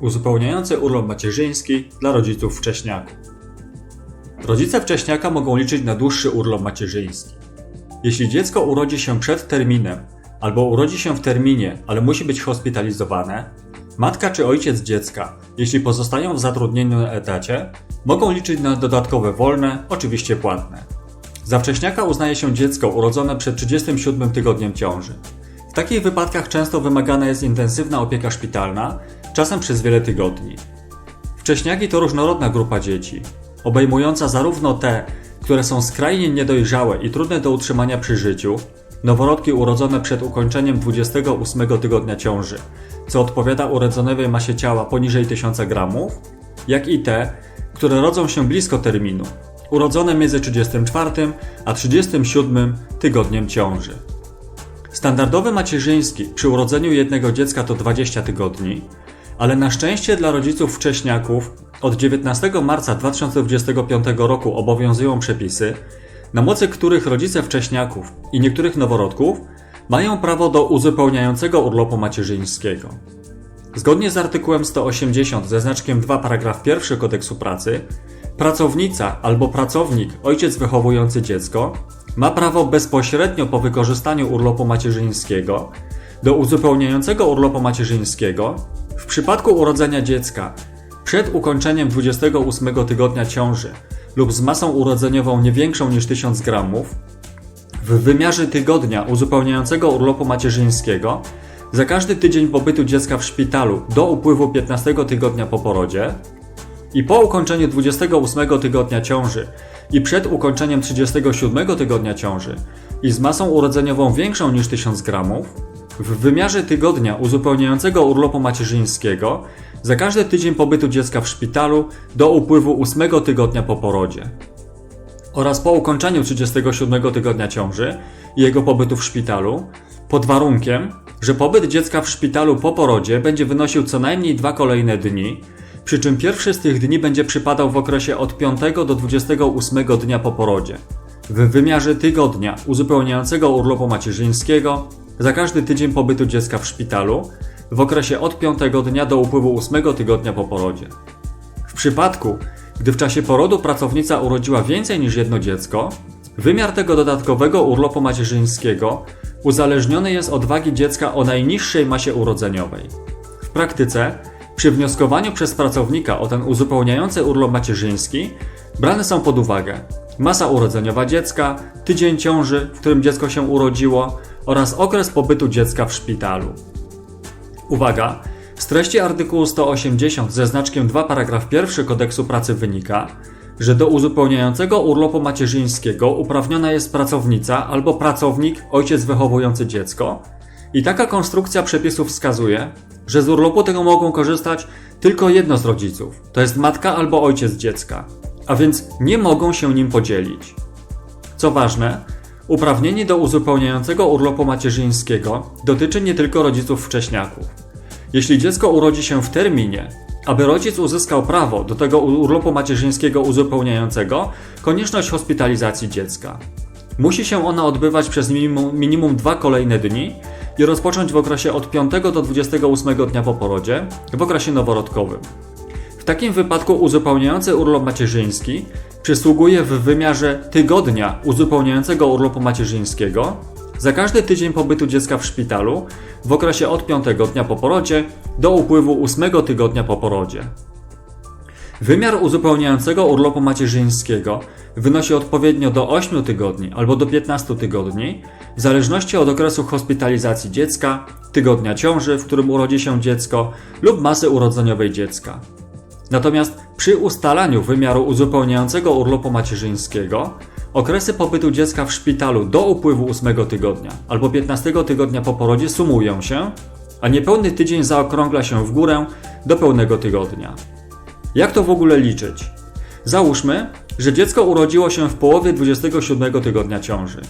Uzupełniający urlop macierzyński dla rodziców wcześniaków. Rodzice wcześniaka mogą liczyć na dłuższy urlop macierzyński. Jeśli dziecko urodzi się przed terminem albo urodzi się w terminie, ale musi być hospitalizowane, matka czy ojciec dziecka, jeśli pozostają w zatrudnieniu na etacie, mogą liczyć na dodatkowe wolne, oczywiście płatne. Za wcześniaka uznaje się dziecko urodzone przed 37 tygodniem ciąży. W takich wypadkach często wymagana jest intensywna opieka szpitalna, czasem przez wiele tygodni. Wcześniaki to różnorodna grupa dzieci, obejmująca zarówno te, które są skrajnie niedojrzałe i trudne do utrzymania przy życiu, noworodki urodzone przed ukończeniem 28 tygodnia ciąży, co odpowiada urodzonej masie ciała poniżej 1000 gramów, jak i te, które rodzą się blisko terminu, urodzone między 34 a 37 tygodniem ciąży. Standardowy macierzyński przy urodzeniu jednego dziecka to 20 tygodni, ale na szczęście dla rodziców wcześniaków od 19 marca 2025 roku obowiązują przepisy, na mocy których rodzice wcześniaków i niektórych noworodków mają prawo do uzupełniającego urlopu macierzyńskiego. Zgodnie z artykułem 180 ze znaczkiem 2 paragraf 1 kodeksu pracy, pracownica albo pracownik, ojciec wychowujący dziecko, ma prawo bezpośrednio po wykorzystaniu urlopu macierzyńskiego do uzupełniającego urlopu macierzyńskiego przypadku urodzenia dziecka przed ukończeniem 28 tygodnia ciąży lub z masą urodzeniową nie większą niż 1000 gramów, w wymiarze tygodnia uzupełniającego urlopu macierzyńskiego za każdy tydzień pobytu dziecka w szpitalu do upływu 15 tygodnia po porodzie i po ukończeniu 28 tygodnia ciąży i przed ukończeniem 37 tygodnia ciąży i z masą urodzeniową większą niż 1000 gramów, w wymiarze tygodnia uzupełniającego urlopu macierzyńskiego za każdy tydzień pobytu dziecka w szpitalu do upływu 8 tygodnia po porodzie oraz po ukończeniu 37 tygodnia ciąży i jego pobytu w szpitalu, pod warunkiem, że pobyt dziecka w szpitalu po porodzie będzie wynosił co najmniej dwa kolejne dni, przy czym pierwszy z tych dni będzie przypadał w okresie od 5 do 28 dnia po porodzie. W wymiarze tygodnia uzupełniającego urlopu macierzyńskiego za każdy tydzień pobytu dziecka w szpitalu w okresie od 5 dnia do upływu 8 tygodnia po porodzie. W przypadku, gdy w czasie porodu pracownica urodziła więcej niż jedno dziecko, wymiar tego dodatkowego urlopu macierzyńskiego uzależniony jest od wagi dziecka o najniższej masie urodzeniowej. W praktyce, przy wnioskowaniu przez pracownika o ten uzupełniający urlop macierzyński, brane są pod uwagę masa urodzeniowa dziecka, tydzień ciąży, w którym dziecko się urodziło oraz okres pobytu dziecka w szpitalu. Uwaga! Z treści artykułu 180 ze znaczkiem 2 paragraf 1 kodeksu pracy wynika, że do uzupełniającego urlopu macierzyńskiego uprawniona jest pracownica albo pracownik, ojciec wychowujący dziecko. I taka konstrukcja przepisów wskazuje, że z urlopu tego mogą korzystać tylko jedno z rodziców, to jest matka albo ojciec dziecka, a więc nie mogą się nim podzielić. Co ważne, uprawnienie do uzupełniającego urlopu macierzyńskiego dotyczy nie tylko rodziców wcześniaków. Jeśli dziecko urodzi się w terminie, aby rodzic uzyskał prawo do tego urlopu macierzyńskiego uzupełniającego, konieczność hospitalizacji dziecka. Musi się ona odbywać przez minimum, minimum dwa kolejne dni i rozpocząć w okresie od 5 do 28 dnia po porodzie, w okresie noworodkowym. Takim wypadku uzupełniający urlop macierzyński przysługuje w wymiarze tygodnia uzupełniającego urlopu macierzyńskiego za każdy tydzień pobytu dziecka w szpitalu w okresie od 5 dnia po porodzie do upływu 8 tygodnia po porodzie. Wymiar uzupełniającego urlopu macierzyńskiego wynosi odpowiednio do 8 tygodni albo do 15 tygodni, w zależności od okresu hospitalizacji dziecka, tygodnia ciąży, w którym urodzi się dziecko, lub masy urodzeniowej dziecka. Natomiast przy ustalaniu wymiaru uzupełniającego urlopu macierzyńskiego, okresy pobytu dziecka w szpitalu do upływu 8 tygodnia albo 15 tygodnia po porodzie sumują się, a niepełny tydzień zaokrągla się w górę do pełnego tygodnia. Jak to w ogóle liczyć? Załóżmy, że dziecko urodziło się w połowie 27 tygodnia ciąży.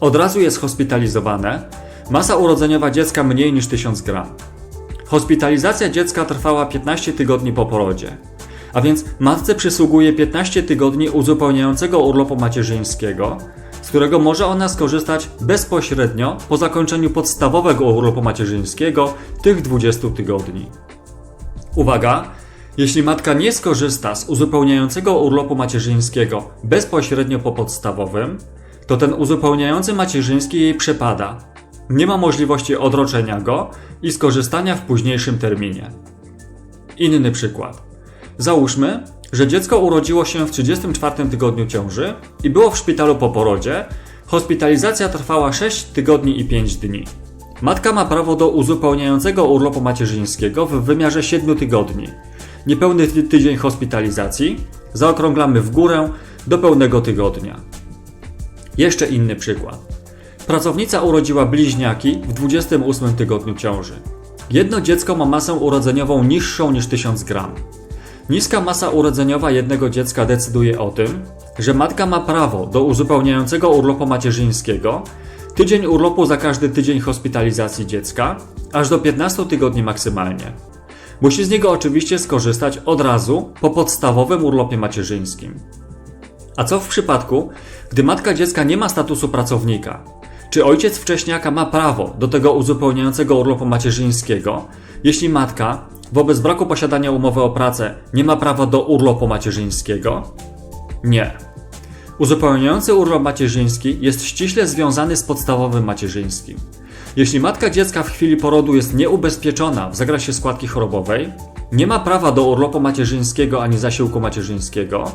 Od razu jest hospitalizowane, masa urodzeniowa dziecka mniej niż 1000 gram. Hospitalizacja dziecka trwała 15 tygodni po porodzie, a więc matce przysługuje 15 tygodni uzupełniającego urlopu macierzyńskiego, z którego może ona skorzystać bezpośrednio po zakończeniu podstawowego urlopu macierzyńskiego tych 20 tygodni. Uwaga! Jeśli matka nie skorzysta z uzupełniającego urlopu macierzyńskiego bezpośrednio po podstawowym, to ten uzupełniający macierzyński jej przepada. Nie ma możliwości odroczenia go i skorzystania w późniejszym terminie. Inny przykład. Załóżmy, że dziecko urodziło się w 34 tygodniu ciąży i było w szpitalu po porodzie. Hospitalizacja trwała 6 tygodni i 5 dni. Matka ma prawo do uzupełniającego urlopu macierzyńskiego w wymiarze 7 tygodni. Niepełny ty- tydzień hospitalizacji zaokrąglamy w górę do pełnego tygodnia. Jeszcze inny przykład. Pracownica urodziła bliźniaki w 28 tygodniu ciąży. Jedno dziecko ma masę urodzeniową niższą niż 1000 gram. Niska masa urodzeniowa jednego dziecka decyduje o tym, że matka ma prawo do uzupełniającego urlopu macierzyńskiego, tydzień urlopu za każdy tydzień hospitalizacji dziecka, aż do 15 tygodni maksymalnie. Musi z niego oczywiście skorzystać od razu po podstawowym urlopie macierzyńskim. A co w przypadku, gdy matka dziecka nie ma statusu pracownika? Czy ojciec wcześniaka ma prawo do tego uzupełniającego urlopu macierzyńskiego, jeśli matka, wobec braku posiadania umowy o pracę, nie ma prawa do urlopu macierzyńskiego? Nie. Uzupełniający urlop macierzyński jest ściśle związany z podstawowym macierzyńskim. Jeśli matka dziecka w chwili porodu jest nieubezpieczona w zakresie składki chorobowej, nie ma prawa do urlopu macierzyńskiego ani zasiłku macierzyńskiego,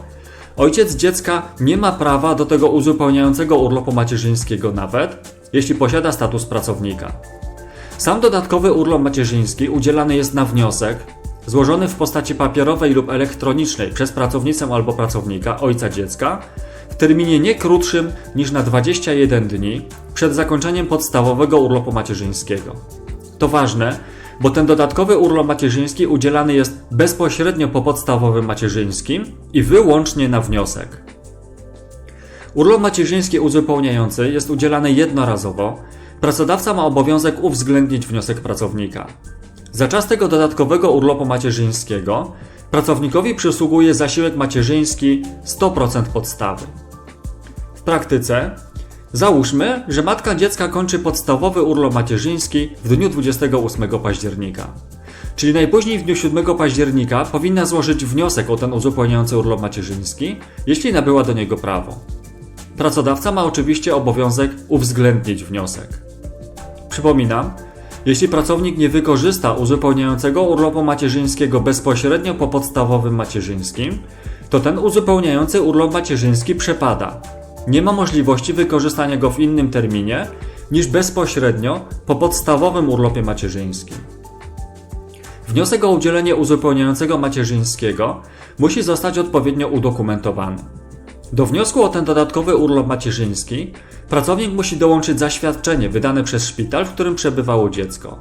ojciec dziecka nie ma prawa do tego uzupełniającego urlopu macierzyńskiego nawet, jeśli posiada status pracownika. Sam dodatkowy urlop macierzyński udzielany jest na wniosek, złożony w postaci papierowej lub elektronicznej przez pracownicę albo pracownika, ojca dziecka, w terminie nie krótszym niż na 21 dni przed zakończeniem podstawowego urlopu macierzyńskiego. To ważne, bo ten dodatkowy urlop macierzyński udzielany jest bezpośrednio po podstawowym macierzyńskim i wyłącznie na wniosek. Urlop macierzyński uzupełniający jest udzielany jednorazowo. Pracodawca ma obowiązek uwzględnić wniosek pracownika. Za czas tego dodatkowego urlopu macierzyńskiego pracownikowi przysługuje zasiłek macierzyński 100% podstawy. W praktyce załóżmy, że matka dziecka kończy podstawowy urlop macierzyński w dniu 28 października. Czyli najpóźniej w dniu 7 października powinna złożyć wniosek o ten uzupełniający urlop macierzyński, jeśli nabyła do niego prawo. Pracodawca ma oczywiście obowiązek uwzględnić wniosek. Przypominam, jeśli pracownik nie wykorzysta uzupełniającego urlopu macierzyńskiego bezpośrednio po podstawowym macierzyńskim, to ten uzupełniający urlop macierzyński przepada. Nie ma możliwości wykorzystania go w innym terminie niż bezpośrednio po podstawowym urlopie macierzyńskim. Wniosek o udzielenie uzupełniającego macierzyńskiego musi zostać odpowiednio udokumentowany. Do wniosku o ten dodatkowy urlop macierzyński pracownik musi dołączyć zaświadczenie wydane przez szpital, w którym przebywało dziecko.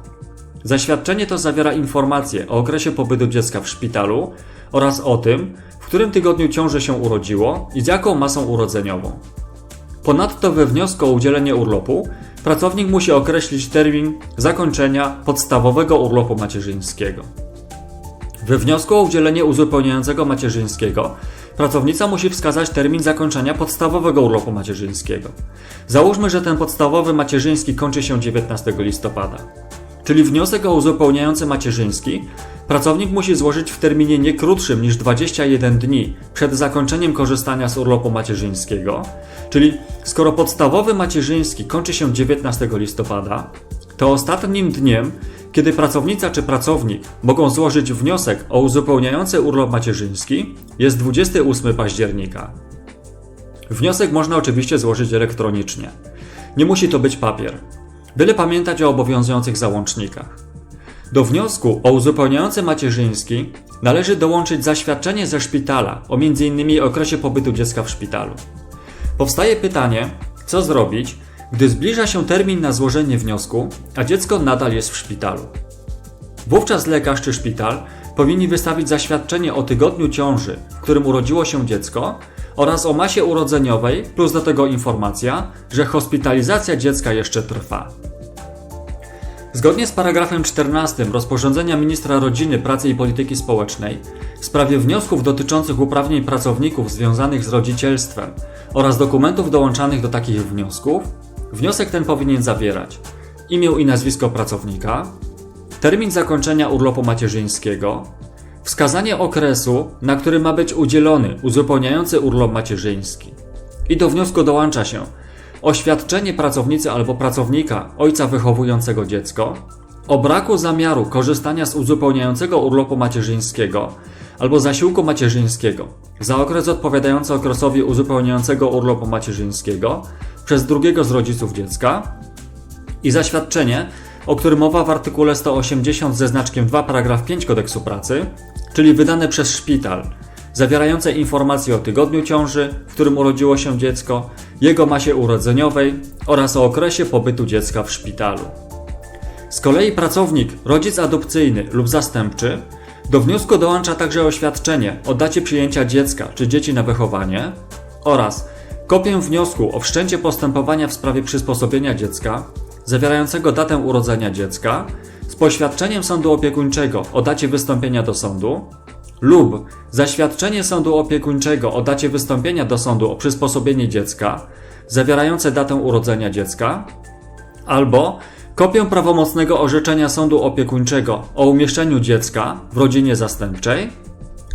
Zaświadczenie to zawiera informacje o okresie pobytu dziecka w szpitalu oraz o tym, którym tygodniu ciąży się urodziło i z jaką masą urodzeniową. Ponadto we wniosku o udzielenie urlopu pracownik musi określić termin zakończenia podstawowego urlopu macierzyńskiego. We wniosku o udzielenie uzupełniającego macierzyńskiego pracownica musi wskazać termin zakończenia podstawowego urlopu macierzyńskiego. Załóżmy, że ten podstawowy macierzyński kończy się 19 listopada. Czyli wniosek o uzupełniający macierzyński pracownik musi złożyć w terminie nie krótszym niż 21 dni przed zakończeniem korzystania z urlopu macierzyńskiego. Czyli skoro podstawowy macierzyński kończy się 19 listopada, to ostatnim dniem, kiedy pracownica czy pracownik mogą złożyć wniosek o uzupełniający urlop macierzyński, jest 28 października. Wniosek można oczywiście złożyć elektronicznie. Nie musi to być papier. Byle pamiętać o obowiązujących załącznikach. Do wniosku o uzupełniający macierzyński należy dołączyć zaświadczenie ze szpitala o m.in. okresie pobytu dziecka w szpitalu. Powstaje pytanie, co zrobić, gdy zbliża się termin na złożenie wniosku, a dziecko nadal jest w szpitalu. Wówczas lekarz czy szpital powinni wystawić zaświadczenie o tygodniu ciąży, w którym urodziło się dziecko oraz o masie urodzeniowej, plus do tego informacja, że hospitalizacja dziecka jeszcze trwa. Zgodnie z paragrafem 14 rozporządzenia ministra rodziny, pracy i polityki społecznej w sprawie wniosków dotyczących uprawnień pracowników związanych z rodzicielstwem oraz dokumentów dołączanych do takich wniosków, wniosek ten powinien zawierać imię i nazwisko pracownika, termin zakończenia urlopu macierzyńskiego, wskazanie okresu, na który ma być udzielony uzupełniający urlop macierzyński. I do wniosku dołącza się oświadczenie pracownicy albo pracownika ojca wychowującego dziecko o braku zamiaru korzystania z uzupełniającego urlopu macierzyńskiego albo zasiłku macierzyńskiego za okres odpowiadający okresowi uzupełniającego urlopu macierzyńskiego przez drugiego z rodziców dziecka i zaświadczenie, o którym mowa w artykule 180 ze znaczkiem 2 paragraf 5 kodeksu pracy, czyli wydane przez szpital, zawierające informacje o tygodniu ciąży, w którym urodziło się dziecko, jego masie urodzeniowej oraz o okresie pobytu dziecka w szpitalu. Z kolei pracownik, rodzic adopcyjny lub zastępczy do wniosku dołącza także oświadczenie o dacie przyjęcia dziecka czy dzieci na wychowanie oraz kopię wniosku o wszczęcie postępowania w sprawie przysposobienia dziecka zawierającego datę urodzenia dziecka z poświadczeniem sądu opiekuńczego o dacie wystąpienia do sądu lub zaświadczenie sądu opiekuńczego o dacie wystąpienia do sądu o przysposobienie dziecka zawierające datę urodzenia dziecka albo kopię prawomocnego orzeczenia sądu opiekuńczego o umieszczeniu dziecka w rodzinie zastępczej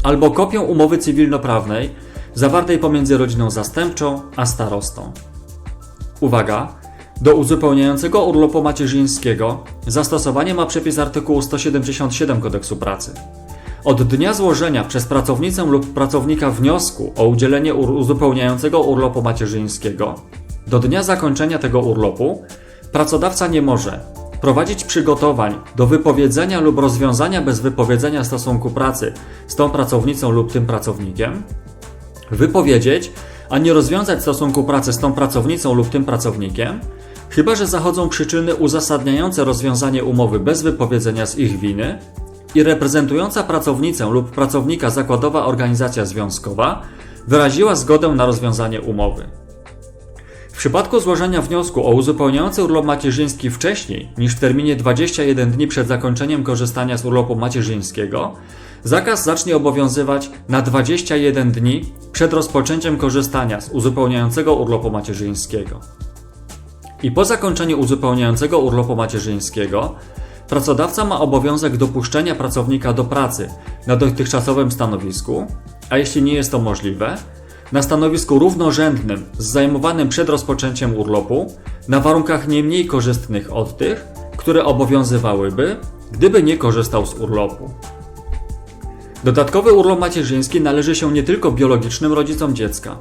albo kopię umowy cywilnoprawnej zawartej pomiędzy rodziną zastępczą a starostą. Uwaga! Do uzupełniającego urlopu macierzyńskiego zastosowanie ma przepis artykułu 177 Kodeksu Pracy. Od dnia złożenia przez pracownicę lub pracownika wniosku o udzielenie uzupełniającego urlopu macierzyńskiego do dnia zakończenia tego urlopu pracodawca nie może prowadzić przygotowań do wypowiedzenia lub rozwiązania bez wypowiedzenia stosunku pracy z tą pracownicą lub tym pracownikiem, wypowiedzieć, a nie rozwiązać stosunku pracy z tą pracownicą lub tym pracownikiem, chyba że zachodzą przyczyny uzasadniające rozwiązanie umowy bez wypowiedzenia z ich winy i reprezentująca pracownicę lub pracownika zakładowa organizacja związkowa wyraziła zgodę na rozwiązanie umowy. W przypadku złożenia wniosku o uzupełniający urlop macierzyński wcześniej niż w terminie 21 dni przed zakończeniem korzystania z urlopu macierzyńskiego, zakaz zacznie obowiązywać na 21 dni przed rozpoczęciem korzystania z uzupełniającego urlopu macierzyńskiego. I po zakończeniu uzupełniającego urlopu macierzyńskiego, pracodawca ma obowiązek dopuszczenia pracownika do pracy na dotychczasowym stanowisku, a jeśli nie jest to możliwe, na stanowisku równorzędnym z zajmowanym przed rozpoczęciem urlopu na warunkach nie mniej korzystnych od tych, które obowiązywałyby, gdyby nie korzystał z urlopu. Dodatkowy urlop macierzyński należy się nie tylko biologicznym rodzicom dziecka.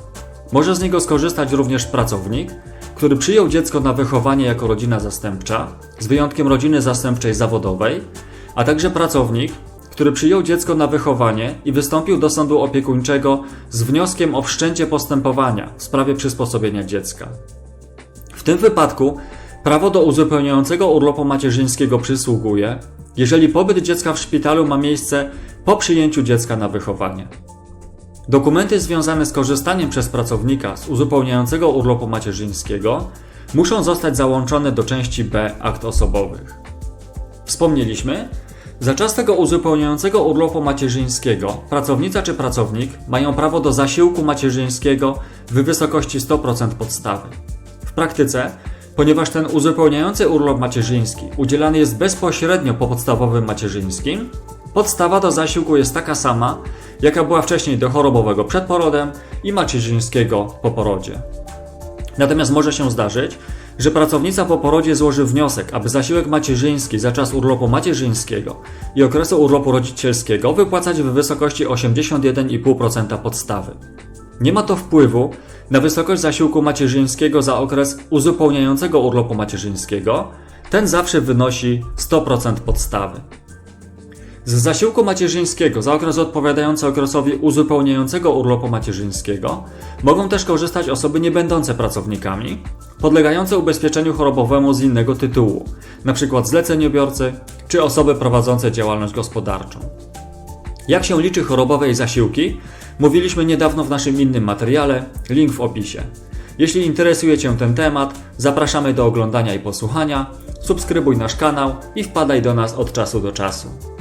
Może z niego skorzystać również pracownik, który przyjął dziecko na wychowanie jako rodzina zastępcza, z wyjątkiem rodziny zastępczej zawodowej, a także pracownik, który przyjął dziecko na wychowanie i wystąpił do sądu opiekuńczego z wnioskiem o wszczęcie postępowania w sprawie przysposobienia dziecka. W tym wypadku prawo do uzupełniającego urlopu macierzyńskiego przysługuje, jeżeli pobyt dziecka w szpitalu ma miejsce po przyjęciu dziecka na wychowanie. Dokumenty związane z korzystaniem przez pracownika z uzupełniającego urlopu macierzyńskiego muszą zostać załączone do części B akt osobowych. Wspomnieliśmy, za czas tego uzupełniającego urlopu macierzyńskiego pracownica czy pracownik mają prawo do zasiłku macierzyńskiego w wysokości 100% podstawy. W praktyce, ponieważ ten uzupełniający urlop macierzyński udzielany jest bezpośrednio po podstawowym macierzyńskim, podstawa do zasiłku jest taka sama, jaka była wcześniej do chorobowego przed porodem i macierzyńskiego po porodzie. Natomiast może się zdarzyć, że pracownica po porodzie złoży wniosek, aby zasiłek macierzyński za czas urlopu macierzyńskiego i okresu urlopu rodzicielskiego wypłacać w wysokości 81,5% podstawy. Nie ma to wpływu na wysokość zasiłku macierzyńskiego za okres uzupełniającego urlopu macierzyńskiego, ten zawsze wynosi 100% podstawy. Z zasiłku macierzyńskiego za okres odpowiadający okresowi uzupełniającego urlopu macierzyńskiego mogą też korzystać osoby niebędące pracownikami, podlegające ubezpieczeniu chorobowemu z innego tytułu, np. zleceniobiorcy czy osoby prowadzące działalność gospodarczą. Jak się liczy chorobowe i zasiłki? Mówiliśmy niedawno w naszym innym materiale, link w opisie. Jeśli interesuje Cię ten temat, zapraszamy do oglądania i posłuchania, subskrybuj nasz kanał i wpadaj do nas od czasu do czasu.